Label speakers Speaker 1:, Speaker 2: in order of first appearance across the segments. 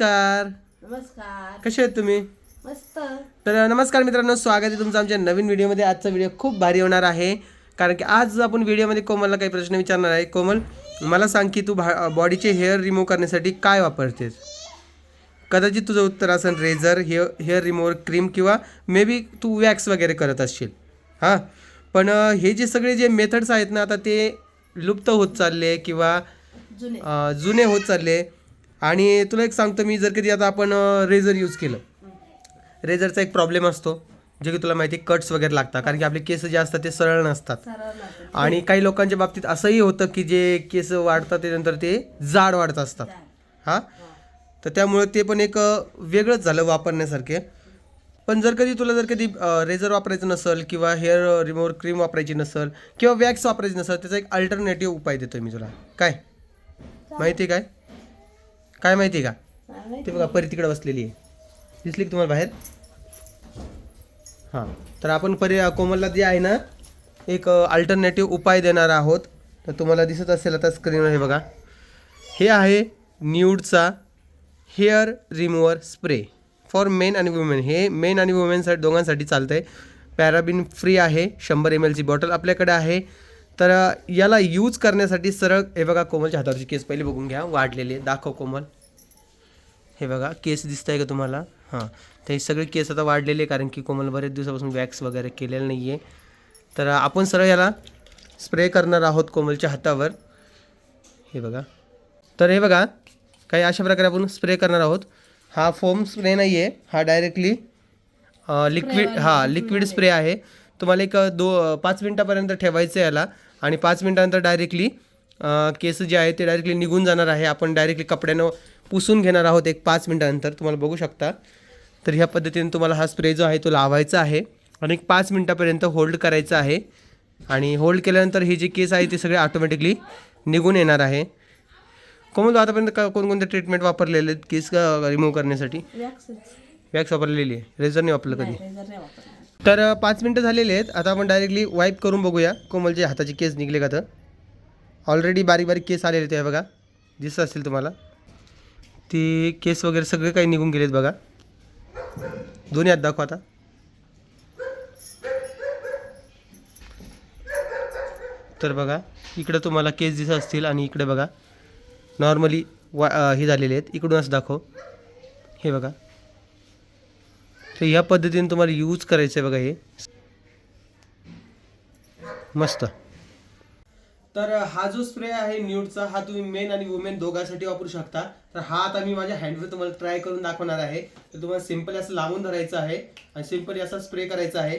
Speaker 1: नमस्कार.
Speaker 2: नमस्कार.
Speaker 1: कसे आहेत तुम्ही?
Speaker 2: मस्त.
Speaker 1: तर नमस्कार मित्रांनो स्वागत आहे तुमचं आमच्या नवीन व्हिडिओमध्ये. आजचा व्हिडिओ खूप भारी होणार आहे. कारण की आज आपण व्हिडिओमध्ये कोमलला काही प्रश्न विचारणार आहे. कोमल मला सांग की तू भा बॉडीचे हेअर रिमूव्ह करण्यासाठी काय वापरतेस? कदाचित तुझं उत्तर असेल razor hair hair remover cream किंवा मे बी तू वॅक्स वगैरे करत असशील. हां? पण हे जे सगळे जे मेथड्स आहेत ना आता ते लुप्त होत चालले किंवा
Speaker 2: जुने
Speaker 1: होत चालले. आणि तुला एक सांगतो मी जर कधी आता आपण रेझर यूज केलं. रेझरचा एक प्रॉब्लेम असतो जे की तुला माहिती कट्स वगैरे लागतात. कारण की आपले केस जे असतात ते सरळ नसतात. आणि काही लोकांच्या बाबतीत असंही होतं की जे केस वाढतात त्यानंतर ते जाड वाढत असतात. हां? तर त्यामुळे ते पण एक वेगळंच झालं वापरण्यासारखे. पण जर कधी तुला जर कधी रेझर वापरायचं नसेल किंवा हेअर रिमूव्हर क्रीम वापरायची नसेल किंवा वॅक्स वापरायची नसेल त्याचा एक अल्टरनेटिव्ह उपाय देतोय मी तुला. काय? माहिती आहे काय? काय माहिती आहे का? ते बघा परी तिकडे बसलेली आहे. दिसली की तुम्हाला बाहेर? हां. तर आपण परी कोमलला जे आहे ना एक अल्टरनेटिव्ह उपाय देणार आहोत. तर तुम्हाला दिसत असेल आता स्क्रीनवर हे बघा. हे आहे न्यूडचा hair remover spray for men आणि वुमेन हे मेन आणि वुमेनसाठी दोघांसाठी चालतं आहे पॅराबिन फ्री आहे शंभर एम एलची बॉटल आपल्याकडे आहे. तर याला यूज करण्यासाठी सरळ हे बघा कोमलच्या हातावरची केस पहिले बघून घ्या वाढलेले दाखव कोमल. हे बघा केस दिसत आहे का तुम्हाला? हां. तर हे सगळे केस आता वाढलेले आहे, कारण की कोमल बरेच दिवसापासून वॅक्स वगैरे केलेलं नाही आहे तर आपण सरळ याला स्प्रे करणार आहोत कोमलच्या हातावर. हे बघा. तर हे बघा काही अशा प्रकारे आपण स्प्रे करणार आहोत. हा फोम स्प्रे नाही आहे हा डायरेक्टली लिक्विड हा लिक्विड स्प्रे आहे. तुम्हाला एक दो पाच मिनटापर्यंत ठेवायचं याला. आणि पाच मिनटानंतर डायरेक्टली केस जे आहे ते डायरेक्टली निघून जाणार आहे. आपण डायरेक्टली कपड्यानं पुसून घेणार आहोत एक पाच मिनटानंतर. तुम्हाला बघू शकता. तर ह्या पद्धतीने तुम्हाला हा स्प्रे जो आहे तो लावायचा आहे. आणि एक पाच मिनटापर्यंत होल्ड करायचा आहे. आणि होल्ड केल्यानंतर हे जे केस आहे ते सगळे ऑटोमॅटिकली निघून येणार आहे. कोमल आतापर्यंत का कोणकोणते ट्रीटमेंट वापरलेले आहेत केस रिमूव्ह करण्यासाठी. वॅक्स वापरलेली आहे. रेझर नाही वापरलं कधी? तर पाच मिनटं झालेली आहेत. आता आपण डायरेक्टली वाईप करून बघूया. कोमलचे हाताचे केस निघले का तर? ऑलरेडी बारीक बारीक केस आलेले ते बघा. दिसत असतील तुम्हाला. ती केस वगैरे सगळे काही निघून गेलेत बघा. दोन्ही हात दाखवा आता. तर बघा इकडं तुम्हाला केस दिसत असतील आणि इकडे बघा. नॉर्मली वा हे झालेले आहेत. इकडून असं दाखव. हे बघा. तर या पद्धतीने तुम्हाला यूज करायचं आहे बघा हे. मस्त. तर हा जो स्प्रे आहे न्यूडचा हा तुम्ही मेन आणि वुमेन दोघांसाठी वापरू शकता. तर हा आता मी माझ्या हँडवर तुम्हाला ट्राय करून दाखवणार आहे. तर तुम्हाला सिंपल असं लावून धरायचं आहे आणि सिंपल असा स्प्रे करायचा आहे.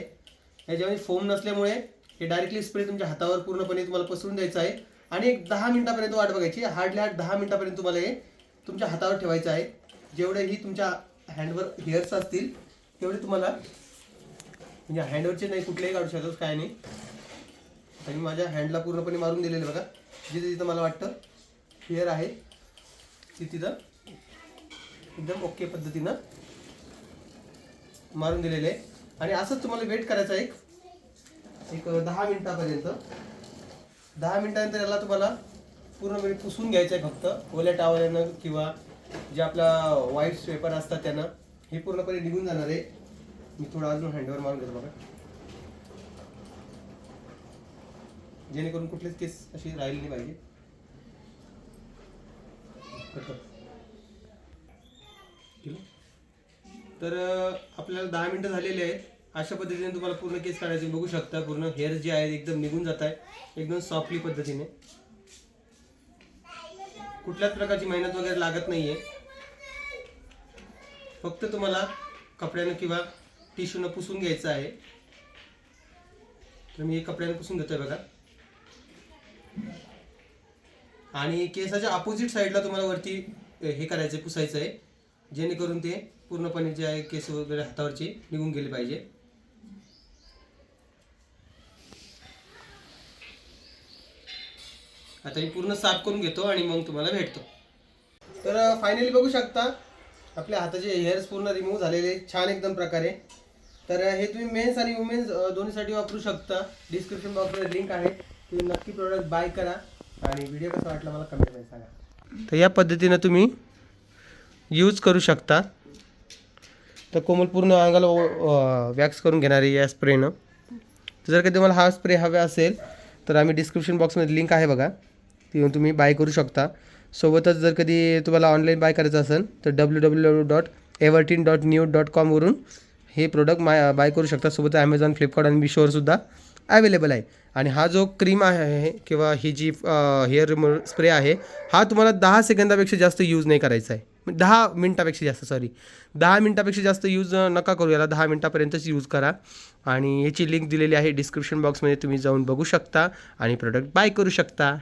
Speaker 1: याच्यामध्ये फोम नसल्यामुळे हे डायरेक्टली स्प्रे तुमच्या हातावर पूर्णपणे तुम्हाला पसरून द्यायचं आहे. आणि एक दहा मिनिटापर्यंत वाट बघायची. हार्डली हार्ड दहा मिनिटापर्यंत तुम्हाला हे तुमच्या हातावर ठेवायचं आहे. जेवढे ही तुमच्या हँडवर हेअर्स असतील तेवढे तुम्हाला म्हणजे हँडवरचे नाही कुठलेही काढू शकत काय नाही. आणि माझ्या हँडला पूर्णपणे मारून दिलेलं बघा. जिथे जिथं मला वाटतं हेअर आहे ती तिथं एकदम ओके पद्धतीनं मारून दिलेले आहे. आणि असंच तुम्हाला वेट करायचं आहे एक एक दहा मिनटापर्यंत. दहा मिनटानंतर याला तुम्हाला पूर्णपणे पुसून घ्यायचं आहे फक्त. ओल्या टावल्यानं किंवा जे आपला वाईट पेपर असतात त्यानं. हे पूर्णपणे निघून जाणार आहे. मी थोडं अजून हँडवर मारून घेतो बघा. जेणेकरून कुठलेच केस अशी राहिली नाही पाहिजे? तर आपल्याला दहा मिनिटं झालेली आहेत. अशा पद्धतीने तुम्हाला पूर्ण केस काढायचे बघू शकता. पूर्ण हेअर जे आहे एकदम निघून जात आहे एकदम सॉफ्टली पद्धतीने. कुठल्याच प्रकारची मेहनत वगैरे लागत नाहीये. फक्त तुम्हाला कपड्यानं किंवा टिश्यूनं पुसून घ्यायचं आहे. तर मी हे कपड्यानं पुसून घेतोय बघा. आणि केसाच्या अपोजिट साईडला तुम्हाला वरती हे करायचं आहे, पुसायचं आहे जेणेकरून ते पूर्णपणे जे आहे केस वगैरे हातावरचे निघून गेले पाहिजे. आता मी पूर्ण साफ करून घेतो आणि मग तुम्हाला भेटतो. तर फायनली बघू शकता आपल्या हाताचे हेअर्स पूर्ण रिमूव्ह झालेले छान एकदम प्रकारे. तर हे तुम्ही मेन्स आणि वुमेन्स दोन्हीसाठी वापरू शकता. डिस्क्रिप्शन बॉक्समध्ये लिंक आहे. तुम्ही नक्की प्रोडक्ट बाय करा. आणि व्हिडिओ कसा वाटला मला कमेंटमध्ये सांगा. तर या पद्धतीनं तुम्ही यूज करू शकता. तर कोमल पूर्ण अंगाला वॅक्स करून घेणार आहे या स्प्रेनं तर जर का तुम्हाला हा स्प्रे हवा असेल तर आम्ही डिस्क्रिप्शन बॉक्समध्ये लिंक आहे बघा. ती येऊन तुम्ही बाय करू शकता. सोबतच जर कधी तुम्हाला ऑनलाईन बाय करायचं असेल तर W W W dot Everteen dot new dot कॉमवरून हे प्रोडक्ट माय बाय करू शकता. सोबत ॲमेझॉन फ्लिपकार्ट आणि मिशोवरसुद्धा अवेलेबल आहे. आणि हा जो क्रीम आहे किंवा ही जी हेअर स्प्रे आहे हा तुम्हाला दहा सेकंदापेक्षा जास्त यूज नाही करायचा आहे. म्हणजे दहा मिनटापेक्षा जास्त सॉरी दहा मिनटापेक्षा जास्त यूज नका करू याला. दहा मिनटापर्यंतच यूज करा. आणि याची लिंक दिलेली आहे डिस्क्रिप्शन बॉक्समध्ये तुम्ही जाऊन बघू शकता आणि प्रोडक्ट बाय करू शकता.